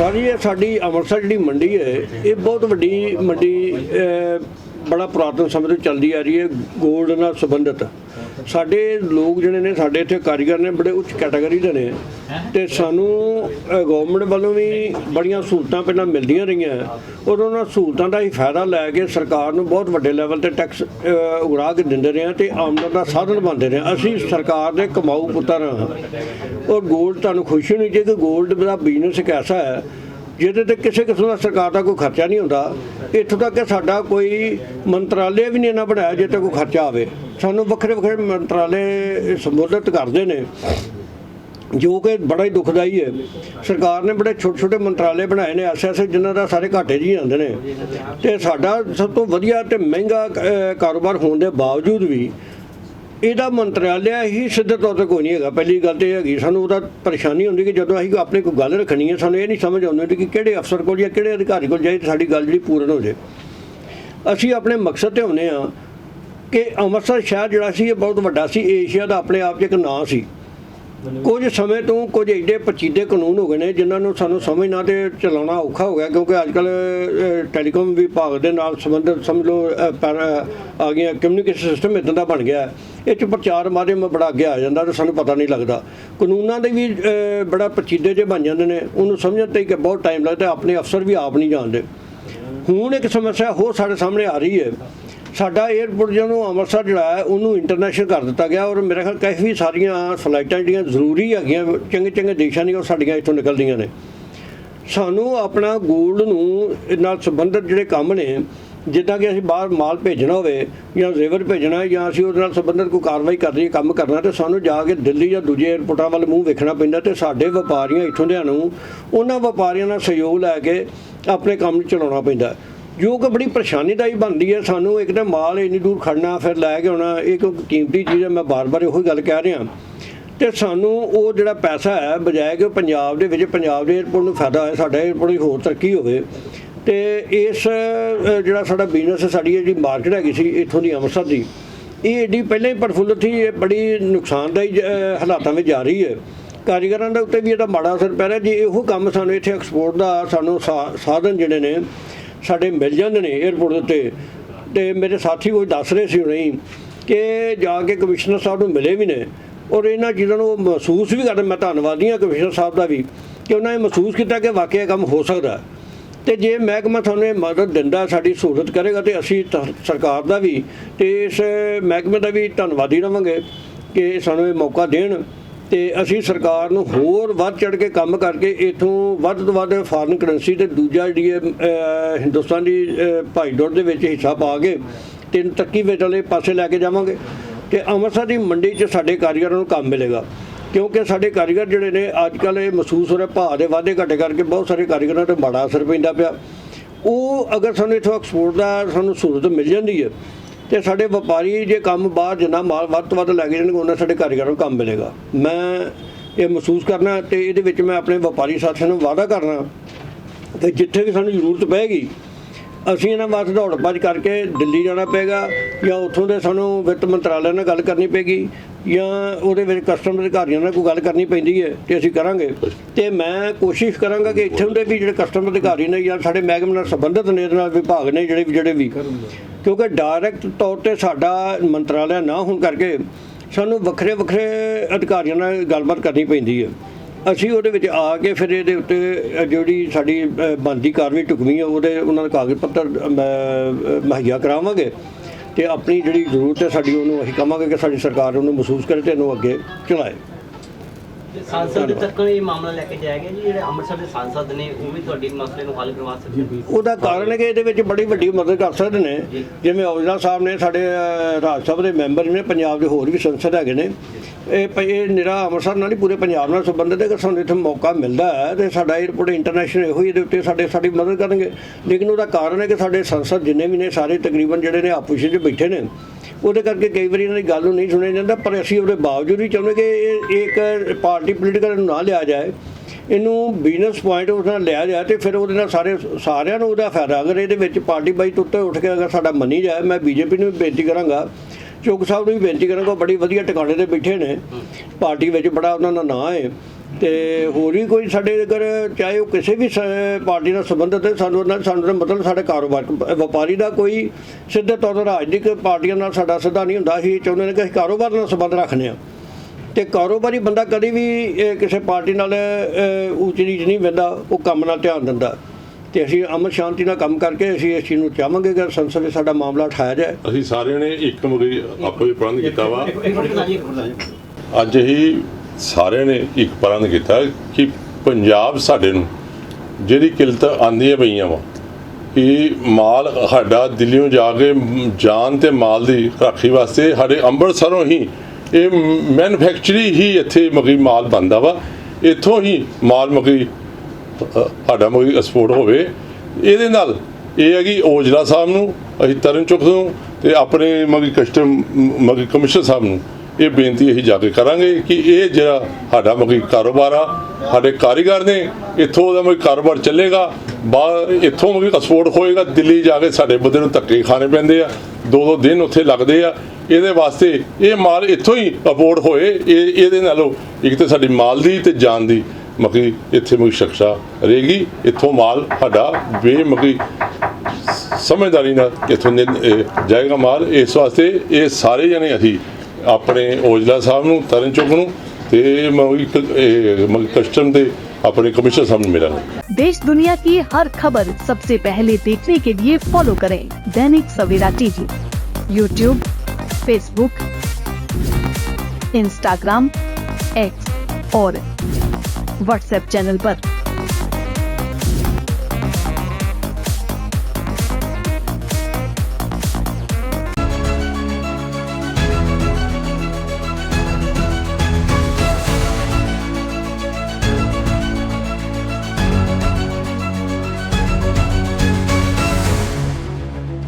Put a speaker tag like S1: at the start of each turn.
S1: Sir ਇਹ ਸਾਡੀ ਅੰਮ੍ਰਿਤਸਰ ਜਿਹੜੀ ਮੰਡੀ ਹੈ, ਇਹ ਬਹੁਤ ਵੱਡੀ ਮੰਡੀ ਬੜਾ ਪੁਰਾਤਨ ਸਮੇਂ ਤੋਂ ਚੱਲਦੀ ਆ ਰਹੀ ਹੈ ਗੋਲਡ ਨਾਲ ਸੰਬੰਧਿਤ। ਸਾਡੇ ਲੋਕ ਜਿਹੜੇ ਨੇ, ਸਾਡੇ ਇੱਥੇ ਕਾਰੀਗਰ ਨੇ, ਬੜੇ ਉੱਚ ਕੈਟਾਗਰੀ ਦੇ ਨੇ। ਤੇ ਸਾਨੂੰ ਗਵਰਨਮੈਂਟ ਵੱਲੋਂ ਵੀ ਬੜੀਆਂ ਸਹੂਲਤਾਂ ਪਹਿਲਾਂ ਮਿਲਦੀਆਂ ਰਹੀਆਂ। ਔਰ ਉਹਨਾਂ ਸਹੂਲਤਾਂ ਦਾ ਹੀ ਫਾਇਦਾ ਲੈ ਕੇ ਸਰਕਾਰ ਨੂੰ ਬਹੁਤ ਵੱਡੇ ਲੈਵਲ ਤੇ ਟੈਕਸ ਉਗਰਾ ਕੇ ਦਿੰਦੇ ਰਹੇ ਤੇ ਆਮਦਨ ਦਾ ਸਾਧਨ ਬਣਦੇ ਰਹੇ ਅਸੀਂ ਸਰਕਾਰ ਦੇ ਕਮਾਊ ਪੁੱਤਰ ਹਾਂ। ਔਰ ਗੋਲਡ ਤੁਹਾਨੂੰ ਖੁਸ਼ੀ ਹੋਣੀ ਚਾਹੀਦੀ ਕਿ ਗੋਲਡ ਦਾ ਬਿਜ਼ਨਸ ਇੱਕ ਐਸਾ ਹੈ ਜਿਹਦੇ ਤੇ ਕਿਸੇ ਕਿਸਮ ਦਾ ਸਰਕਾਰ ਦਾ ਕੋਈ ਖਰਚਾ ਨਹੀਂ ਹੁੰਦਾ। ਇੱਥੋਂ ਤੱਕ ਕਿ ਸਾਡਾ ਕੋਈ ਮੰਤਰਾਲੇ ਵੀ ਨਹੀਂ ਇਹਨਾਂ ਬਣਾਇਆ ਜੇ 'ਤੇ ਕੋਈ ਖਰਚਾ ਆਵੇ। ਸਾਨੂੰ ਵੱਖਰੇ ਵੱਖਰੇ ਮੰਤਰਾਲੇ ਸੰਬੋਧਿਤ ਕਰਦੇ ਨੇ। ਜੋ ਕਿ ਬੜਾ ਹੀ ਦੁਖਦਾਈ ਹੈ। ਸਰਕਾਰ ਨੇ ਬੜੇ ਛੋਟੇ ਛੋਟੇ ਮੰਤਰਾਲੇ ਬਣਾਏ ਨੇ, ਐਸੇ ਐਸੇ ਜਿਨ੍ਹਾਂ ਦਾ ਸਾਰੇ ਘਾਟੇ ਜੀ ਆਉਂਦੇ ਨੇ। ਤੇ ਸਾਡਾ ਸਭ ਤੋਂ ਵਧੀਆ ਤੇ ਮਹਿੰਗਾ ਕਾਰੋਬਾਰ ਹੋਣ ਦੇ ਬਾਵਜੂਦ ਵੀ ਇਹਦਾ ਮੰਤਰਾਲਿਆ ਹੀ ਸਿੱਧੇ ਤੌਰ ਤੇ ਕੋਈ ਨਹੀਂ ਹੈਗਾ। ਪਹਿਲੀ ਗੱਲ ਤੇ ਇਹ ਹੈਗੀ, ਸਾਨੂੰ ਉਹਦਾ ਪਰੇਸ਼ਾਨੀ ਹੁੰਦੀ ਕਿ ਜਦੋਂ ਅਸੀਂ ਆਪਣੇ ਕੋਈ ਗੱਲ ਰੱਖਣੀ ਹੈ, ਸਾਨੂੰ ਇਹ ਨਹੀਂ ਸਮਝ ਆਉਂਦੀ ਕਿ ਕਿਹੜੇ ਅਫਸਰ ਕੋਲ ਜਾਂ ਕਿਹੜੇ ਅਧਿਕਾਰੀ ਕੋਲ ਜਾਈ ਸਾਡੀ ਗੱਲ ਜਿਹੜੀ ਪੂਰਨ ਹੋ ਜੇ ਅਸੀਂ ਆਪਣੇ ਮਕਸਦ ਤੇ ਹੁੰਨੇ ਆ ਕਿ ਅੰਮ੍ਰਿਤਸਰ ਸ਼ਹਿਰ ਜਿਹੜਾ ਸੀ, ਇਹ ਬਹੁਤ ਵੱਡਾ ਸੀ, ਏਸ਼ੀਆ ਦਾ ਆਪਣੇ ਆਪ 'ਚ ਇੱਕ ਨਾਂ ਸੀ। ਕੁਝ ਸਮੇਂ ਤੋਂ ਕੁਝ ਏਡੇ ਪਚੀਦੇ ਕਾਨੂੰਨ ਹੋ ਗਏ ਨੇ ਜਿਨ੍ਹਾਂ ਨੂੰ ਸਾਨੂੰ ਸਮਝਣਾ ਤੇ ਚਲਾਉਣਾ ਔਖਾ ਹੋ ਗਿਆ ਕਿਉਂਕਿ ਅੱਜ ਕੱਲ ਟੈਲੀਕਾਮ ਵਿਭਾਗ ਦੇ ਨਾਲ ਸੰਬੰਧਿਤ ਸਮਝ ਲਓ ਅਹ, ਆ ਗਿਆ ਕਮਿਊਨੀਕੇਸ਼ਨ ਸਿਸਟਮ ਇਦਾਂ ਦਾ ਬਣ ਗਿਆ। ਇਹ ਚ ਪ੍ਰਚਾਰ ਮਾਧਿਅਮ ਬੜਾ ਅੱਗੇ ਆ ਜਾਂਦਾ ਤੇ ਸਾਨੂੰ ਪਤਾ ਨਹੀਂ ਲੱਗਦਾ। ਕਾਨੂੰਨਾਂ ਦੇ ਵੀ ਬੜਾ ਪਚੀਦੇ ਜੇ ਬਣ ਜਾਂਦੇ ਨੇ ਉਹਨੂੰ ਸਮਝਣ ਤੇ ਕਿ ਬਹੁਤ ਟਾਈਮ ਲੱਗਦਾ ਆਪਣੇ ਅਫਸਰ ਵੀ ਆਪ ਨਹੀਂ ਜਾਣਦੇ। ਹੁਣ ਇੱਕ ਸਮੱਸਿਆ ਹੋਰ ਸਾਡੇ ਸਾਹਮਣੇ ਆ ਰਹੀ ਹੈ। ਸਾਡਾ 에ਅਰਪੋਰਟ ਜਦੋਂ ਅੰਮ੍ਰਿਤਸਰ ਜਿਹੜਾ ਹੈ, ਉਹਨੂੰ ਇੰਟਰਨੈਸ਼ਨਲ ਕਰ ਦਿੱਤਾ ਗਿਆ ਔਰ ਮੇਰੇ ਖਿਆਲ ਕਾਫੀ ਸਾਰੀਆਂ ਫਲਾਈਟਾਂ ਜਿਹੜੀਆਂ ਜ਼ਰੂਰੀ ਹੈਗੀਆਂ, ਚੰਗੇ ਚੰਗੇ ਦੇਸ਼ਾਂ ਦੀਆਂ ਉਹ ਸਾਡੀਆਂ ਇੱਥੋਂ ਨਿਕਲਦੀਆਂ ਨੇ। ਸਾਨੂੰ ਆਪਣਾ ਗੋਲਡ ਨੂੰ ਨਾਲ ਸੰਬੰਧਿਤ ਜਿਹੜੇ ਕੰਮ ਨੇ, ਜਿੱਦਾਂ ਕਿ ਅਸੀਂ ਬਾਹਰ ਮਾਲ ਭੇਜਣਾ ਹੋਵੇ ਜਾਂ ਜ਼ੇਵਰ ਭੇਜਣਾ ਜਾਂ ਅਸੀਂ ਉਹਦੇ ਨਾਲ ਸੰਬੰਧਿਤ ਕੋਈ ਕਾਰਵਾਈ ਕਰਨੀ ਹੈ ਕੰਮ ਕਰਨਾ ਤੇ ਸਾਨੂੰ ਜਾ ਕੇ ਦਿੱਲੀ ਜਾਂ ਦੂਜੇ 에ਅਰਪੋਰਟਾਂ ਵੱਲ ਮੂੰਹ ਵੇਖਣਾ ਪੈਂਦਾ ਤੇ ਸਾਡੇ ਵਪਾਰੀਆਂ ਇੱਥੋਂ ਦਿਆਂ ਨੂੰ ਉਹਨਾਂ ਵਪਾਰੀਆਂ ਨਾਲ ਸਹਿਯੋਗ ਲੈ ਕੇ ਆਪਣੇ ਕੰਮ ਨੂੰ ਚਲਾਉਣਾ ਪੈਂਦਾ ਜੋ ਕਿ ਬੜੀ ਪਰੇਸ਼ਾਨੀ ਦਾ ਹੀ ਬਣਦੀ ਹੈ, ਸਾਨੂੰ ਇੱਕ ਤਾਂ ਮਾਲ ਇੰਨੀ ਦੂਰ ਖੜਨਾ, ਫਿਰ ਲੈ ਕੇ ਆਉਣਾ, ਇਹ ਕੋਈ ਕੀਮਤੀ ਚੀਜ਼ ਹੈ, ਮੈਂ ਬਾਰ-ਬਾਰ ਇਹੋ ਹੀ ਗੱਲ ਕਹਿ ਰਿਹਾ। ਤੇ ਸਾਨੂੰ ਉਹ ਜਿਹੜਾ ਪੈਸਾ ਹੈ, ਬਜਾਏ ਕਿ ਪੰਜਾਬ ਦੇ ਵਿੱਚ, ਪੰਜਾਬ ਦੇ 에ਅਰਪੋਰਟ ਨੂੰ ਫਾਇਦਾ ਹੋਏ, ਸਾਡਾ 에ਅਰਪੋਰਟ ਦੀ ਹੋਰ ਤਰੱਕੀ ਹੋਵੇ, ਤੇ ਇਸ ਜਿਹੜਾ ਸਾਡਾ ਬਿਜ਼ਨਸ ਸਾਡੀ ਇਹ ਜਿਹੜੀ ਮਾਰਕੀਟ ਹੈਗੀ ਸੀ, ਇੱਥੋਂ ਦੀ ਅੰਮ੍ਰਿਤਸਰ ਦੀ, ਇਹ ਏਡੀ ਪਹਿਲਾਂ ਹੀ ਪ੍ਰਫੁੱਲਤ ਸੀ, ਇਹ ਬੜੀ ਨੁਕਸਾਨਦਾਈ ਹਾਲਾਤਾਂ ਵਿੱਚ ਜਾ ਰਹੀ ਹੈ। ਕਾਰੀਗਰਾਂ ਦੇ ਉੱਤੇ ਵੀ ਇਹਦਾ ਮਾੜਾ ਅਸਰ ਪੈ ਰਿਹਾ, ਜੇ ਇਹੋ ਕੰਮ ਸਾਨੂੰ ਇੱਥੇ ਐਕਸਪੋਰਟ ਦਾ ਸਾਨੂੰ ਸਾ- ਸਾਧਨ ਜਿਹੜੇ ਨੇ ਸਾਡੇ ਮਿਲ ਜਾਂਦੇ ਨੇ 에ਅਰਪੋਰਟ ਦੇ ਉੱਤੇ ਤੇ ਮੇਰੇ ਸਾਥੀ ਕੋਈ ਦੱਸ ਰਹੇ ਸੀ ਹੁਣੇ ਕਿ ਜਾ ਕੇ ਕਮਿਸ਼ਨਰ ਸਾਹਿਬ ਨੂੰ ਮਿਲੇ ਵੀ ਨੇ ਔਰ ਇਹਨਾਂ ਚੀਜ਼ਾਂ ਨੂੰ ਉਹ ਮਹਿਸੂਸ ਵੀ ਕਰਦੇ, ਮੈਂ ਧੰਨਵਾਦੀ ਹਾਂ ਕਮਿਸ਼ਨਰ ਸਾਹਿਬ ਦਾ ਵੀ ਕਿ ਉਹਨਾਂ ਨੇ ਮਹਿਸੂਸ ਕੀਤਾ ਕਿ ਵਾਕਿਆ ਇਹ ਕੰਮ ਹੋ ਸਕਦਾ ਹੈ। ਤੇ ਜੇ ਮਹਿਕਮਾ ਤੁਹਾਨੂੰ ਇਹ ਮਦਦ ਦਿੰਦਾ, ਸਾਡੀ ਸਹੂਲਤ ਕਰੇਗਾ ਤੇ ਅਸੀਂ ਸਰਕਾਰ ਦਾ ਵੀ ਤੇ ਇਸ ਮਹਿਕਮੇ ਦਾ ਵੀ ਧੰਨਵਾਦੀ ਰਵਾਂਗੇ ਕਿ ਸਾਨੂੰ ਇਹ ਮੌਕਾ ਦੇਣ ਤੇ ਅਸੀਂ ਸਰਕਾਰ ਨੂੰ ਹੋਰ ਵੱਧ ਚੜ ਕੇ ਕੰਮ ਕਰਕੇ ਇਥੋਂ ਵੱਧ ਤੋਂ ਵੱਧ ਫਾਰਨ ਕਰੰਸੀ ਤੇ ਦੂਜਾ ਜਿਹੜੀ ਇਹ, ਹਿੰਦੁਸਤਾਨ ਦੀ ਅਹ, ਭਾਈਦੌੜ ਦੇ ਵਿੱਚ ਹਿੱਸਾ ਪਾ ਕੇ ਤਿੰਨ ਤੱਕੀ ਵਿੱਚ ਵਾਲੇ ਪਾਸੇ ਲੈ ਕੇ ਜਾਵਾਂਗੇ ਤੇ ਅੰਮ੍ਰਿਤਸਰ ਦੀ ਮੰਡੀ 'ਚ ਸਾਡੇ ਕਾਰੀਗਰਾਂ ਨੂੰ ਕੰਮ ਮਿਲੇਗਾ। ਕਿਉਂਕਿ ਸਾਡੇ ਕਾਰੀਗਰ ਜਿਹੜੇ ਨੇ ਅੱਜ ਕੱਲ ਇਹ ਮਹਿਸੂਸ ਹੋ ਰਿਹਾ ਭਾਅ ਦੇ ਵਾਧੇ ਘਟੇ ਕਰਕੇ ਬਹੁਤ ਸਾਰੇ ਕਾਰੀਗਰਾਂ ਤੇ ਮਾੜਾ ਅਸਰ ਪੈਂਦਾ ਪਿਆ। ਉਹ ਅਗਰ ਸਾਨੂੰ ਇਥੋਂ ਐਕਸਪੋਰਟ ਦਾ ਸਾਨੂੰ ਸਹੂਲਤ ਮਿਲ ਜਾਂਦੀ ਹੈ ਤੇ ਸਾਡੇ ਵਪਾਰੀ ਜੇ ਕੰਮ ਬਾਹਰ ਜਿੰਨਾ ਮਾਲ ਵੱਧ ਤੋਂ ਵੱਧ ਲੈ ਕੇ ਜਾਣਗੇ, ਉਹਨਾਂ ਸਾਡੇ ਕਾਰੀਗਰਾਂ ਨੂੰ ਕੰਮ ਮਿਲੇਗਾ। ਮੈਂ ਇਹ ਮਹਿਸੂਸ ਕਰਨਾ ਤੇ ਇਹਦੇ ਵਿੱਚ ਮੈਂ ਆਪਣੇ ਵਪਾਰੀ ਸਾਥੀਆਂ ਨੂੰ ਵਾਅਦਾ ਕਰਨਾ ਕਿ ਜਿੱਥੇ ਵੀ ਸਾਨੂੰ ਜ਼ਰੂਰਤ ਪਏਗੀ, ਅਸੀਂ ਇਹਨਾਂ ਵਾਸਤੇ ਦੌੜ ਭੱਜ ਕਰਕੇ ਦਿੱਲੀ ਜਾਣਾ ਪਏਗਾ ਜਾਂ ਉੱਥੋਂ ਦੇ ਸਾਨੂੰ ਵਿੱਤ ਮੰਤਰਾਲੇ ਨਾਲ ਗੱਲ ਕਰਨੀ ਪਏਗੀ ਜਾਂ ਉਹਦੇ ਵਿੱਚ ਕਸਟਮ ਅਧਿਕਾਰੀਆਂ ਨਾਲ ਕੋਈ ਗੱਲ ਕਰਨੀ ਪੈਂਦੀ ਹੈ ਤੇ ਅਸੀਂ ਕਰਾਂਗੇ। ਤੇ ਮੈਂ ਕੋਸ਼ਿਸ਼ ਕਰਾਂਗਾ ਕਿ ਇੱਥੇ ਦੇ ਵੀ ਜਿਹੜੇ ਕਸਟਮਰ ਅਧਿਕਾਰੀ ਨੇ ਜਾਂ ਸਾਡੇ ਮਹਿਕਮੇ ਨਾਲ ਸੰਬੰਧਿਤ ਨੇ, ਇਹਦੇ ਨਾਲ ਵਿਭਾਗ ਨੇ ਜਿਹੜੇ ਜਿਹੜੇ ਵੀ ਕਿਉਂਕਿ ਡਾਇਰੈਕਟ ਤੌਰ ਤੇ ਸਾਡਾ ਮੰਤਰਾਲਾ ਨਾ ਹੋਣ ਕਰਕੇ ਸਾਨੂੰ ਵੱਖਰੇ ਵੱਖਰੇ ਅਧਿਕਾਰੀਆਂ ਨਾਲ ਗੱਲਬਾਤ ਕਰਨੀ ਪੈਂਦੀ ਹੈ। ਅਸੀਂ ਉਹਦੇ ਵਿੱਚ ਆ ਕੇ ਫਿਰ ਇਹਦੇ ਉੱਤੇ ਜਿਹੜੀ ਸਾਡੀ ਅ, ਬਣਦੀ ਕਾਰਵਾਈ ਟੁਕਮੀ ਹੈ ਉਹਦੇ ਉਹਨਾਂ ਦੇ ਕਾਗਜ਼ ਪੱਤਰ ਅ, ਮੁਹੱਈਆ ਕਰਾਵਾਂਗੇ ਤੇ ਆਪਣੀ ਜਿਹੜੀ ਜ਼ਰੂਰਤ ਹੈ ਸਾਡੀ ਉਹਨੂੰ ਅਸੀਂ ਕਹਾਂਗੇ ਕਿ ਸਾਡੀ ਸਰਕਾਰ ਉਹਨੂੰ ਮਹਿਸੂਸ ਕਰੇ ਤੇ ਇਹਨੂੰ ਅੱਗੇ ਚਲਾਏ।
S2: ਸਾਂਸਦ ਦੇ ਤੱਕ ਇਹ ਮਾਮਲਾ ਲੈ ਕੇ ਜਾਇਆ ਗਿਆ ਜੀ ਜਿਹੜੇ ਅੰਮ੍ਰਿਤਸਰ ਦੇ ਸਾਂਸਦ ਨੇ ਉਹ ਵੀ ਤੁਹਾਡੀ ਮਸਲੇ ਨੂੰ ਹੱਲ ਕਰਵਾ ਸਕਦੇ ਨੇ।
S1: ਉਹਦਾ ਕਾਰਨ ਹੈ ਕਿ ਇਹਦੇ ਵਿੱਚ ਬੜੀ ਵੱਡੀ ਮਦਦ ਕਰ ਸਕਦੇ ਨੇ। ਜਿਵੇਂ ਔਜਲਾ ਸਾਹਿਬ ਨੇ ਸਾਡੇ ਰਾਜ ਸਭਾ ਦੇ ਮੈਂਬਰ ਨੇ ਪੰਜਾਬ ਦੇ ਹੋਰ ਵੀ ਸੰਸਦ ਹੈਗੇ ਨੇ। ਇਹ ਪ- ਇਹ ਨਿਰਾ ਅੰਮ੍ਰਿਤਸਰ ਨਾਲ ਹੀ ਪੂਰੇ ਪੰਜਾਬ ਨਾਲ ਸੰਬੰਧਿਤ ਹੈ ਕਿ ਸਾਨੂੰ ਇੱਥੇ ਮੌਕਾ ਮਿਲਦਾ ਹੈ ਤੇ ਸਾਡਾ 에ਅਰਪੋਰਟ ਇੰਟਰਨੈਸ਼ਨਲ ਇਹੋ ਹੀ ਇਹਦੇ ਉੱਤੇ ਸਾਡੇ, ਸਾਡੀ ਮਦਦ ਕਰਨਗੇ। ਲੇਕਿਨ ਉਹਦਾ ਕਾਰਨ ਹੈ ਕਿ ਸਾਡੇ ਸੰਸਦ ਜਿੰਨੇ ਵੀ ਨੇ, ਸਾਰੇ ਤਕਰੀਬਨ ਜਿਹੜੇ ਨੇ ਆਪਸ ਵਿੱਚ ਬੈਠੇ ਨੇ, ਉਹਦੇ ਕਰਕੇ ਕਈ ਵਾਰੀ ਇਹਨਾਂ ਦੀ ਗੱਲ ਨੂੰ ਨਹੀਂ ਸੁਣਿਆ ਜਾਂਦਾ, ਪਰ ਅਸੀਂ ਉਹਦੇ ਬਾਵਜੂਦ ਵੀ ਚਾਹੁੰਦੇ ਕਿ ਇਹ ਇੱਕ ਪਾਰਟੀ ਪੋਲੀਟੀਕਲ ਨੂੰ ਨਾ ਲਿਆ ਜਾਏ। ਇਹਨੂੰ ਬਿਜ਼ਨਸ ਪੁਆਇੰਟ ਉਸ ਨਾਲ ਲਿਆ ਜਾਏ ਤੇ ਫਿਰ ਉਹਦੇ ਨਾਲ ਸਾਰੇ, ਸਾਰਿਆਂ ਨੂੰ ਉਹਦਾ ਫਾਇਦਾ। ਅਗਰ ਇਹਦੇ ਵਿੱਚ ਪਾਰਟੀ ਬਾਈ ਉੱਤੇ ਉੱਠ ਕੇ ਅਗਰ ਸਾਡਾ ਮੰਨੀ ਜਾਏ, ਮੈਂ ਬੀਜੇਪੀ ਨੂੰ ਵੀ ਬੇਨਤੀ ਕਰਾਂਗਾ ਚੌਕ ਸਾਹਿਬ ਨੂੰ ਵੀ ਬੇਨਤੀ ਕਰਾਂਗਾ ਉਹ ਬੜੀ ਵਧੀਆ ਟਿਕਾਣੇ ਤੇ ਬੈਠੇ ਨੇ। ਪਾਰਟੀ ਵਿੱਚ ਬੜਾ ਉਹਨਾਂ ਦਾ ਨਾਂ ਹੈ ਤੇ ਹੋਰ ਵੀ ਕੋਈ ਸਾਡੇ ਅਗਰ ਚਾਹੇ ਉਹ ਕਿਸੇ ਵੀ ਸ- ਪਾਰਟੀ ਨਾਲ ਸੰਬੰਧਿਤ ਹੈ, ਸਾਨੂੰ ਉਹਨਾਂ, ਸਾਨੂੰ ਤਾਂ ਮਤਲਬ ਸਾਡੇ ਕਾਰੋਬਾਰ, ਵਪਾਰੀ ਦਾ ਕੋਈ ਸਿੱਧੇ ਤੌਰ ਤੇ ਰਾਜਨੀਤਿਕ ਪਾਰਟੀਆਂ ਨਾਲ ਸਾਡਾ ਸਿੱਧਾ ਨਹੀਂ ਹੁੰਦਾ। ਅਸੀਂ ਚਾਹੁੰਦੇ ਨੇ ਕਿ ਅਸੀਂ ਕਾਰੋਬਾਰ ਨਾਲ ਸੰਬੰਧ ਰੱਖਦੇ ਹਾਂ। ਤੇ ਕਾਰੋਬਾਰੀ ਬੰਦਾ ਕਦੇ ਵੀ ਕਿਸੇ ਪਾਰਟੀ ਨਾਲ ਉੱਚ ਨੀਚ ਨਹੀਂ ਵੰਦਾ, ਉਹ ਕੰਮ ਨਾਲ ਧਿਆਨ ਦਿੰਦਾ। ਤੇ ਅਸੀਂ ਅਮਨ ਸ਼ਾਂਤੀ ਨਾਲ ਕੰਮ ਕਰਕੇ ਅਸੀਂ ਇਸ ਚੀਜ਼ ਨੂੰ ਚਾਹਾਂਗੇ ਕਿ ਸੰਸਦ ਵਿੱਚ ਸਾਡਾ ਮਾਮਲਾ ਉਠਾਇਆ ਜਾਏ।
S3: ਅਸੀਂ ਸਾਰਿਆਂ ਨੇ ਇੱਕ ਮਗਰੀ ਆਪੋ ਹੀ ਪ੍ਰਬੰਧ ਕੀਤਾ ਵਾ। ਅੱਜ ਹੀ ਸਾਰਿਆਂ ਨੇ ਇੱਕ ਪ੍ਰਬੰਧ ਕੀਤਾ ਕਿ ਪੰਜਾਬ ਸਾਡੇ ਨੂੰ ਜਿਹੜੀ ਕਿਲਤ ਆਂਦੀਆਂ ਪਈਆਂ ਵਾ ਇਹ ਮਾਲ ਸਾਡਾ ਦਿੱਲੀੋਂ ਜਾ ਕੇ ਜਾਨ ਤੇ ਮਾਲ ਦੀ ਰਾਖੀ ਵਾਸਤੇ ਸਾਡੇ ਅੰਮ੍ਰਿਤਸਰੋਂ ਹੀ ਇਹ ਮੈਨੂਫੈਕਚਰੀ ਹੀ ਇੱਥੇ ਮਗਰੀ ਮਾਲ ਬਣਦਾ ਵਾ। ਇੱਥੋਂ ਹੀ ਮਾਲ ਮਗਰੀ ਸਾਡਾ ਮਗਰੀ ਐਕਸਪੋਰਟ ਹੋਵੇ। ਇਹਦੇ ਨਾਲ ਇਹ ਹੈ ਕਿ ਔਜਲਾ ਸਾਹਿਬ ਨੂੰ, ਅਸੀਂ ਤਰਨ ਚੁੱਕ ਨੂੰ ਤੇ ਆਪਣੇ ਮਗਰੀ ਕਸਟਮ ਮਗਰੀ ਕਮਿਸ਼ਨਰ ਸਾਹਿਬ ਨੂੰ ਇਹ ਬੇਨਤੀ ਅਸੀਂ ਜਾ ਕੇ ਕਰਾਂਗੇ ਕਿ ਇਹ ਜਿਹੜਾ ਸਾਡਾ ਮਗਰੀ ਕਾਰੋਬਾਰ ਆ, ਸਾਡੇ ਕਾਰੀਗਰ ਨੇ, ਇੱਥੋਂ ਦਾ ਮਗਰੀ ਕਾਰੋਬਾਰ ਚੱਲੇਗਾ ਬਾਹਰ ਇੱਥੋਂ ਮਗਰੀ ਐਕਸਪੋਰਟ ਹੋਏਗਾ, ਦਿੱਲੀ ਜਾ ਕੇ ਸਾਡੇ ਬੰਦੇ ਨੂੰ ਧੱਕੇ ਖਾਣੇ ਪੈਂਦੇ ਆ ਦੋ ਦੋ ਦਿਨ ਉੱਥੇ ਲੱਗਦੇ ਆ। ਇਹਦੇ ਵਾਸਤੇ ਇਹ ਮਾਲ ਇੱਥੋਂ ਹੀ ਅਪੋਰਡ ਹੋਏ, ਇਹ, ਇਹਦੇ ਨਾਲੋਂ ਇੱਕ ਤੇ ਸਾਡੀ ਮਾਲ ਦੀ ਤੇ ਜਾਨ ਦੀ। ਮਕੀ ਇੱਥੇ ਮਕੀ ਸ਼ਖਸਾ ਰਹੇਗੀ ਇੱਥੋਂ ਮਾਲ ਸਾਡਾ ਬੇਮਕੀ ਸਮਝਦਾਰੀ ਨਾਲ ਇੱਥੋਂ ਨਿ- ਇਹ ਜਾਏਗਾ ਮਾਲ ਇਸ ਵਾਸਤੇ ਇਹ ਸਾਰੇ ਜਣੇ ਅਸੀਂ ਆਪਣੇ ਔਜਲਾ ਸਾਹਿਬ ਨੂੰ ਤਰਨ ਚੁੱਕ ਨੂੰ ਤੇ ਮਕੀ ਕਸਟਮ ਦੇ ਆਪਣੇ ਕਮਿਸ਼ਨਰ ਸਾਹਿਬ ਨੂੰ ਮਿਲਾਂਗੇ
S4: देश दुनिया की हर खबर सबसे पहले देखने के लिए फॉलो करें Dainik Savera TV YouTube Facebook Instagram X और व्हाट्सएप चैनल पर।